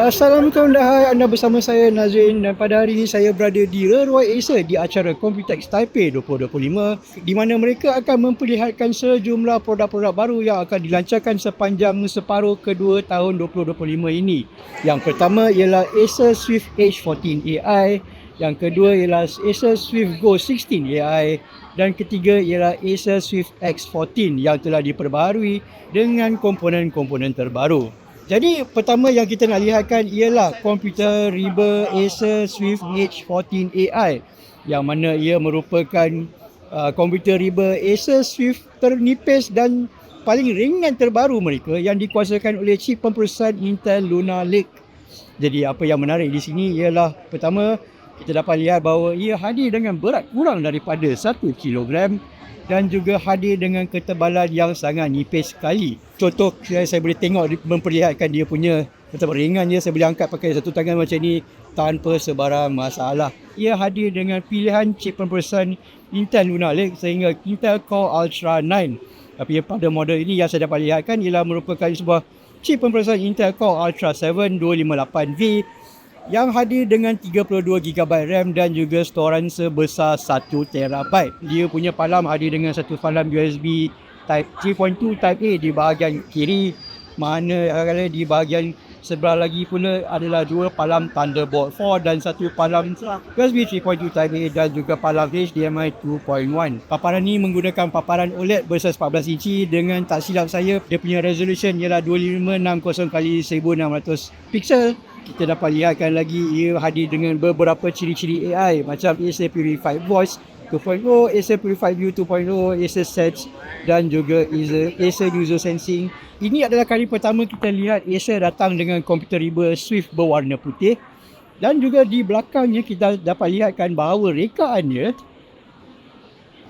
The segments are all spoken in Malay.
Assalamualaikum dah anda bersama saya Nazrin dan pada hari ini saya berada di Reroy Asia di acara Computex Taipei 2025 di mana mereka akan memperlihatkan sejumlah produk-produk baru yang akan dilancarkan sepanjang separuh kedua tahun 2025 ini. Yang pertama ialah Acer Swift H14 AI, yang kedua ialah Acer Swift Go 16 AI dan ketiga ialah Acer Swift X14 yang telah diperbaharui dengan komponen-komponen terbaru. Jadi pertama yang kita nak lihatkan ialah komputer riba Acer Swift H14 AI yang mana ia merupakan uh, komputer riba Acer Swift ternipis dan paling ringan terbaru mereka yang dikuasakan oleh chip pemperosesan Intel Luna Lake. Jadi apa yang menarik di sini ialah pertama kita dapat lihat bahawa ia hadir dengan berat kurang daripada 1 kilogram dan juga hadir dengan ketebalan yang sangat nipis sekali. Contoh saya, saya boleh tengok memperlihatkan dia punya betapa ringan dia saya boleh angkat pakai satu tangan macam ni tanpa sebarang masalah. Ia hadir dengan pilihan chip pemperosesan Intel Luna Lake sehingga Intel Core Ultra 9. Tapi pada model ini yang saya dapat lihatkan ialah merupakan sebuah chip pemperosesan Intel Core Ultra 7 258V yang hadir dengan 32GB RAM dan juga storan sebesar 1TB. Dia punya palam hadir dengan satu palam USB Type 3.2 Type A di bahagian kiri mana kalau di bahagian sebelah lagi pula adalah dua palam Thunderbolt 4 dan satu palam USB 3.2 Type A dan juga palam HDMI 2.1. Paparan ni menggunakan paparan OLED bersaiz 14 inci dengan tak silap saya dia punya resolution ialah 2560 x 1600 pixel kita dapat lihatkan lagi ia hadir dengan beberapa ciri-ciri AI macam Acer Purified Voice 2.0, Acer Purified View 2.0, Acer Search dan juga Acer User Sensing. Ini adalah kali pertama kita lihat Acer datang dengan komputer riba Swift berwarna putih. Dan juga di belakangnya kita dapat lihatkan bahawa rekaannya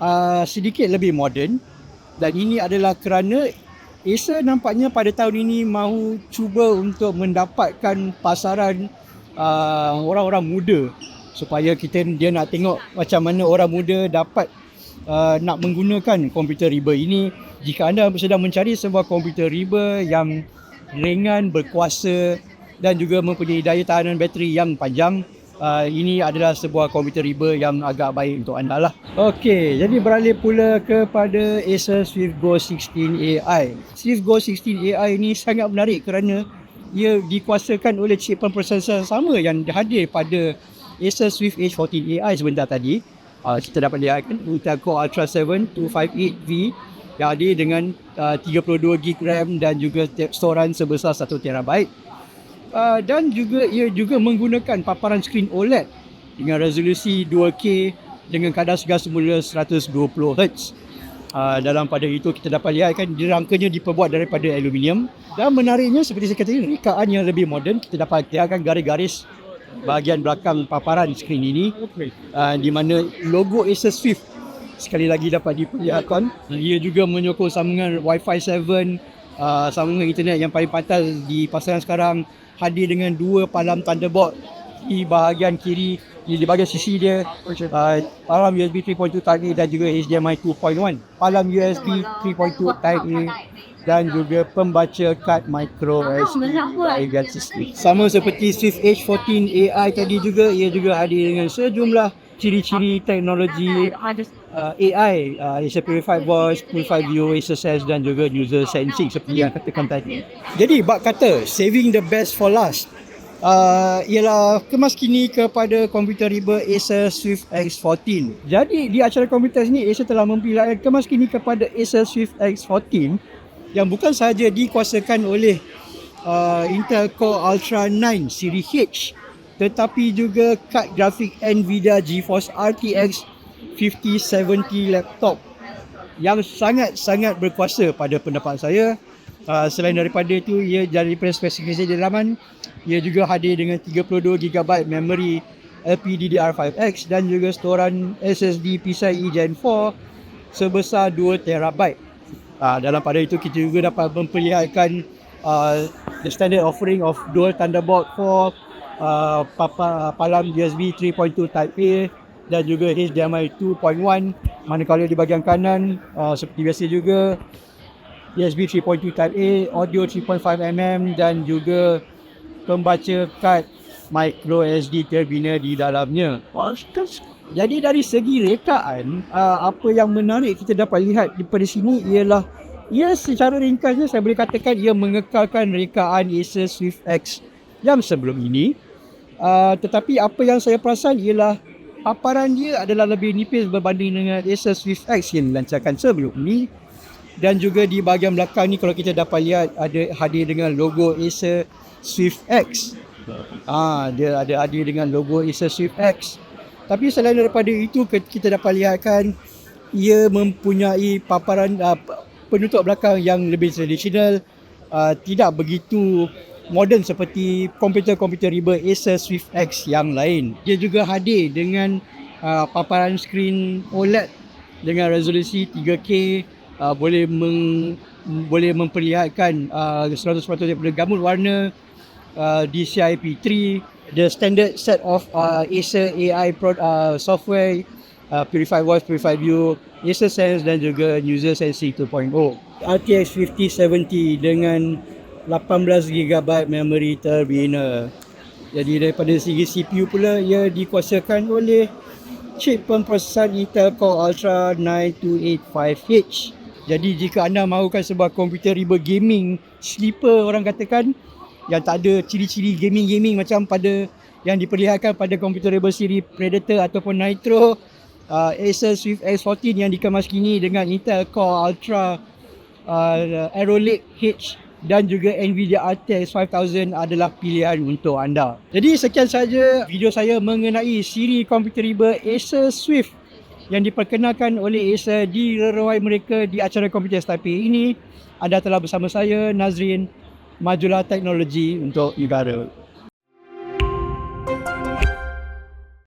uh, sedikit lebih moden. Dan ini adalah kerana Acer nampaknya pada tahun ini mahu cuba untuk mendapatkan pasaran uh, orang-orang muda supaya kita dia nak tengok macam mana orang muda dapat uh, nak menggunakan komputer riba ini. Jika anda sedang mencari sebuah komputer riba yang ringan, berkuasa dan juga mempunyai daya tahanan bateri yang panjang uh, ini adalah sebuah komputer riba yang agak baik untuk anda lah. Okey, jadi beralih pula kepada Acer Swift Go 16 AI. Swift Go 16 AI ini sangat menarik kerana ia dikuasakan oleh chip pemprosesor sama yang hadir pada Acer Swift H14 AI sebentar tadi. Uh, kita dapat lihat kan Intel Core Ultra 7 258V yang hadir dengan uh, 32GB RAM dan juga storan sebesar 1TB uh, dan juga ia juga menggunakan paparan skrin OLED dengan resolusi 2K dengan kadar segar semula 120Hz. Uh, dalam pada itu kita dapat lihat kan dirangkanya diperbuat daripada aluminium. Dan menariknya seperti saya kata rekaan yang lebih moden kita dapat lihatkan garis-garis bahagian belakang paparan skrin ini. Uh, di mana logo Acer Swift sekali lagi dapat diperlihatkan. Ia juga menyokong sambungan Wi-Fi 7 uh, sambungan internet yang paling pantas di pasaran sekarang hadir dengan dua palam Thunderbolt di bahagian kiri di bahagian sisi dia. Uh, palam USB 3.2 Type A dan juga HDMI 2.1 palam USB 3.2 Type A dan juga pembaca kad micro SD sama seperti Swift H14 AI tadi juga ia juga hadir dengan sejumlah ciri-ciri teknologi uh, AI, uh, Acer Purified Voice, Purified View, Acer Sense dan juga User Sensing seperti yang katakan tadi. Jadi bak kata saving the best for last. Uh, ialah kemas kini kepada komputer riba Acer Swift X14. Jadi di acara komputer ini Acer telah memperlihatkan kemas kini kepada Acer Swift X14 yang bukan sahaja dikuasakan oleh uh, Intel Core Ultra 9 siri H tetapi juga kad grafik Nvidia GeForce RTX 5070 laptop yang sangat-sangat berkuasa pada pendapat saya. Uh, selain daripada itu, ia dari spesifikasi dalaman, ia juga hadir dengan 32GB memory LPDDR5X dan juga storan SSD PCIe Gen 4 sebesar 2TB. Uh, dalam pada itu, kita juga dapat memperlihatkan uh, the standard offering of dual Thunderbolt 4 uh, papa, palam USB 3.2 Type A dan juga HDMI 2.1 manakala di bahagian kanan uh, seperti biasa juga USB 3.2 Type A, audio 3.5mm dan juga pembaca kad micro SD terminal di dalamnya. Jadi dari segi rekaan, uh, apa yang menarik kita dapat lihat daripada sini ialah ia secara ringkasnya saya boleh katakan ia mengekalkan rekaan Acer Swift X yang sebelum ini. Uh, tetapi apa yang saya perasan ialah paparan dia adalah lebih nipis berbanding dengan Acer Swift X yang dilancarkan sebelum ini. Dan juga di bahagian belakang ni kalau kita dapat lihat ada hadir dengan logo Acer Swift X. Ah, dia ada hadir dengan logo Acer Swift X. Tapi selain daripada itu kita dapat lihatkan ia mempunyai paparan uh, penutup belakang yang lebih tradisional uh, tidak begitu moden seperti komputer-komputer riba Acer Swift X yang lain. Dia juga hadir dengan uh, paparan skrin OLED dengan resolusi 3K uh, boleh meng, boleh memperlihatkan uh, 100% daripada gamut warna uh, DCI-P3 the standard set of uh, Acer AI pro, uh, software, uh, Purify Voice, Purify View, Acer Sense dan juga User Sensing 2.0. RTX 5070 dengan 18GB memory terbina. Jadi daripada segi CPU pula, ia dikuasakan oleh chip pemprosesan Intel Core Ultra 9285H. Jadi jika anda mahukan sebuah komputer riba gaming sleeper orang katakan, yang tak ada ciri-ciri gaming-gaming macam pada yang diperlihatkan pada komputer rebel siri Predator ataupun Nitro uh, Acer Swift X14 yang dikemas kini dengan Intel Core Ultra uh, Arrow Lake H dan juga Nvidia RTX 5000 adalah pilihan untuk anda. Jadi sekian saja video saya mengenai siri komputer riba Acer Swift yang diperkenalkan oleh Acer di reruai mereka di acara komputer Taipei ini. Anda telah bersama saya Nazrin majulah teknologi untuk negara.